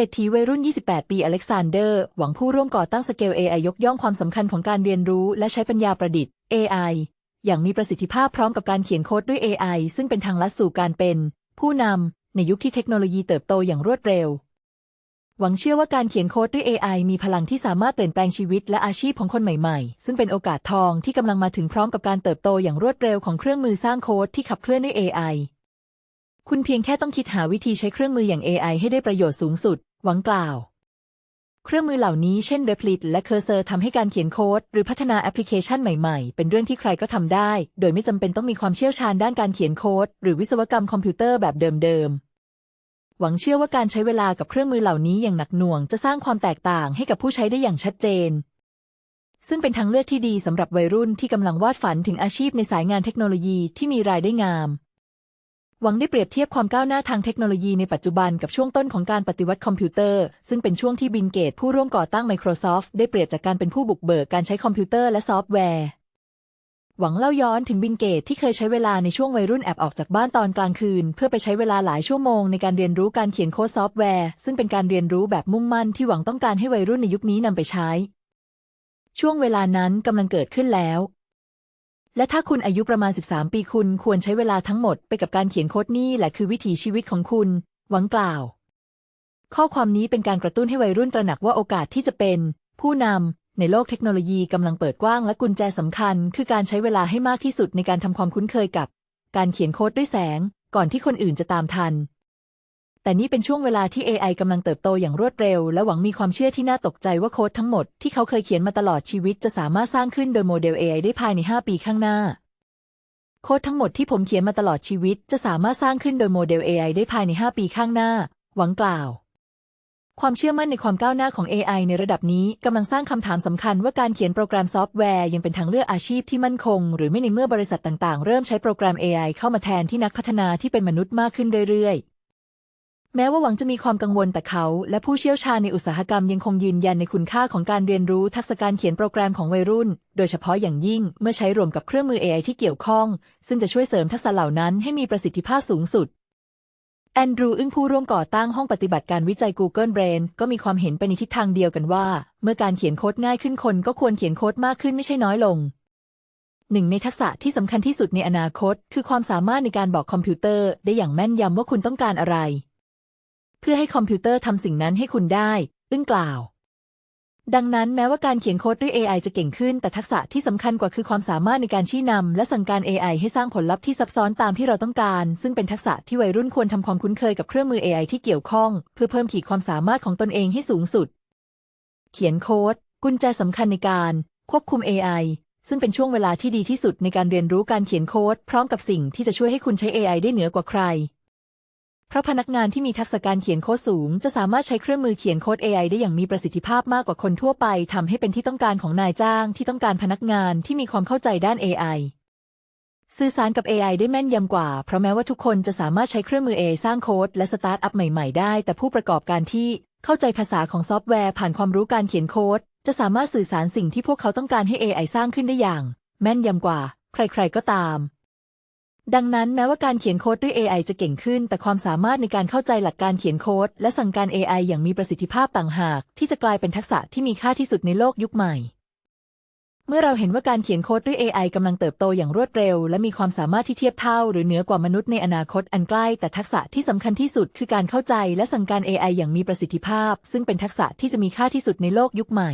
เศรษฐีวัยรุ่น 28 ปีอเล็กซานเดอร์ หวังผู้ร่วมก่อตั้งสเกล AI ยกย่องความสำคัญของการเรียนรู้และใช้ปัญญาประดิษฐ์ AI อย่างมีประสิทธิภาพพร้อมกับการเขียนโค้ดด้วย AI ซึ่งเป็นทางลัดสู่การเป็น ผู้นำในยุคที่เทคโนโลยีเติบโตอย่างรวดเร็ว หวังเชื่อว่าการเขียนโค้ดด้วย AI มีพลังที่สามารถเปลี่ยนแปลงชีวิตและอาชีพของคนใหม่ๆ ซึ่งเป็นโอกาสทองที่กำลังมาถึงพร้อมกับการเติบโตอย่างรวดเร็วของเครื่องมือสร้างโค้ดที่ขับเคลื่อนด้วย AI คุณเพียงแค่ต้องคิดหาวิธีใช้เครื่องมืออย่าง AI ให้ได้ประโยชน์สูงสุด หวังกล่าว เครื่องมือเหล่านี้เช่น Replit และ Cursor ทำให้การเขียนโค้ด หรือพัฒนาแอปพลิเคชันใหม่ๆ เป็นเรื่องที่ใครก็ทำได้ โดยไม่จำเป็นต้องมีความเชี่ยวชาญด้านการเขียนโค้ด หรือวิศวกรรมคอมพิวเตอร์แบบเดิมๆหวังเชื่อว่าการใช้เวลากับเครื่องมือเหล่านี้อย่างหนักหน่วงจะสร้างความแตกต่างให้กับผู้ใช้ได้อย่างชัดเจนซึ่งเป็นทางเลือกที่ดีสำหรับวัยรุ่นที่กำลังวาดฝันถึงอาชีพในสายงานเทคโนโลยีที่มีรายได้งาม หวังได้เปรียบเทียบความก้าวหน้าทางเทคโนโลยีในปัจจุบันกับช่วงต้นของการปฏิวัติคอมพิวเตอร์ ซึ่งเป็นช่วงที่บิลเกตผู้ร่วมก่อตั้ง Microsoft ได้เปรียบจากการเป็นผู้บุกเบิกการใช้คอมพิวเตอร์และซอฟต์แวร์ หวังเล่าย้อนถึงบิลเกตที่เคยใช้เวลาในช่วงวัยรุ่นแอบออกจากบ้านตอนกลางคืน เพื่อไปใช้เวลาหลายชั่วโมงในการเรียนรู้การเขียนโค้ดซอฟต์แวร์ ซึ่งเป็นการเรียนรู้แบบมุ่งมั่นที่หวังต้องการให้วัยรุ่นในยุคนี้นำไปใช้ ช่วงเวลานั้นกำลังเกิดขึ้นแล้ว และถ้าคุณอายุประมาณ 13 ปีคุณควรใช้เวลาทั้งหมดไปกับการเขียนโค้ดนี่แหละคือวิถีชีวิตของคุณ หวังกล่าว ข้อความนี้เป็นการกระตุ้นให้วัยรุ่นตระหนักว่าโอกาสที่จะเป็น ผู้นำในโลกเทคโนโลยีกำลังเปิดกว้างและกุญแจสำคัญ คือการใช้เวลาให้มากที่สุดในการทำความคุ้นเคยกับ การเขียนโค้ดด้วยแสง ก่อนที่คนอื่นจะตามทัน แต่นี่เป็นช่วงเวลาที่ AI กำลังเติบโตอย่างรวดเร็ว และหวังมีความเชื่อที่น่าตกใจว่าโค้ดทั้งหมดที่เขาเคยเขียนมาตลอดชีวิตจะสามารถสร้างขึ้นโดยโมเดล AI ได้ภายใน 5 ปีข้างหน้า โค้ดทั้งหมดที่ผมเขียนมาตลอดชีวิต จะสามารถสร้างขึ้นโดยโมเดล AI ได้ภายใน 5 ปีข้างหน้า หวังกล่าว ความเชื่อมั่นในความก้าวหน้าของ AI ในระดับนี้กำลังสร้างคำถามสำคัญว่าการเขียนโปรแกรมซอฟต์แวร์ยังเป็นทางเลือกอาชีพที่มั่นคง หรือไม่ในเมื่อบริษัทต่าง ๆ เริ่มใช้โปรแกรม AI เข้ามาแทนที่นักพัฒนาที่เป็นมนุษย์มากขึ้นเรื่อยๆ แม้ว่าหวังจะมีความกังวลแต่เขา และผู้เชี่ยวชาญในอุตสาหกรรมยังคงยืนยันในคุณค่าของการเรียนรู้ทักษะการเขียนโปรแกรมของวัยรุ่น โดยเฉพาะอย่างยิ่งเมื่อใช้รวมกับเครื่องมือ AI ที่เกี่ยวข้อง ซึ่งจะช่วยเสริมทักษะเหล่านั้นให้มีประสิทธิภาพสูงสุด แอนดรูอึ้งผู้ร่วมก่อตั้งห้องปฏิบัติการวิจัย Google Brain ก็มีความเห็นไปในทิศทางเดียวกันว่า เมื่อการเขียนโค้ดง่ายขึ้นคนก็ควรเขียนโค้ดมากขึ้นไม่ใช่น้อยลงหนึ่งในทักษะที่สำคัญที่สุดในอนาคต คือความสามารถในการบอกคอมพิวเตอร์ ได้อย่างแม่นยำว่าคุณต้องการอะไร เพื่อให้คอมพิวเตอร์ทำสิ่งนั้นให้คุณได้ อึ้งกล่าว ดังนั้นแม้ว่าการเขียนโค้ดด้วย AI จะเก่งขึ้น แต่ทักษะที่สำคัญกว่าคือความสามารถในการชี้นำและสั่งการ AI ให้สร้างผลลัพธ์ที่ซับซ้อนตามที่เราต้องการ ซึ่งเป็นทักษะที่วัยรุ่นควรทำความคุ้นเคยกับเครื่องมือ AI ที่เกี่ยวข้อง เพื่อเพิ่มขีดความสามารถของตนเองให้สูงสุด เขียนโค้ด กุญแจสำคัญในการ ควบคุม AI ซึ่งเป็นช่วงเวลาที่ดีที่สุดในการเรียนรู้การเขียนโค้ด พร้อมกับสิ่งที่จะช่วยให้คุณใช้ AI ได้เหนือกว่าใคร เพราะพนักงานที่มีทักษะการเขียนโค้ดสูง จะสามารถใช้เครื่องมือเขียนโค้ด AI ได้อย่างมีประสิทธิภาพมากกว่าคนทั่วไปทำให้เป็นที่ต้องการของนายจ้าง ที่ต้องการพนักงานที่มีความเข้าใจด้าน AI สื่อสารกับ AI ได้แม่นยำกว่า เพราะแม้ว่าทุกคนจะสามารถใช้เครื่องมือ AI สร้างโค้ดและสตาร์ทอัพใหม่ๆ ได้ แต่ผู้ประกอบการที่เข้าใจภาษาของซอฟต์แวร์ผ่านความรู้การเขียนโค้ด จะสามารถสื่อสารสิ่งที่พวกเขาต้องการให้ AI สร้างขึ้นได้อย่าง แม่นยำกว่า ใครๆก็ตาม ดังนั้นแม้ว่าการเขียนโค้ดด้วย AI จะเก่งขึ้น แต่ความสามารถในการเข้าใจหลักการเขียนโค้ด และสั่งการ AI อย่างมีประสิทธิภาพต่างหาก ที่จะกลายเป็นทักษะที่มีค่าที่สุดในโลกยุคใหม่ เมื่อเราเห็นว่าการเขียนโค้ดด้วย AI กำลังเติบโตอย่างรวดเร็ว และมีความสามารถที่เทียบเท่า หรือเหนือกว่ามนุษย์ในอนาคตอันใกล้ แต่ทักษะที่สำคัญที่สุด คือการเข้าใจและสั่งการ AI อย่างมีประสิทธิภาพ ซึ่งเป็นทักษะที่จะมีค่าที่สุดในโลกยุคใหม่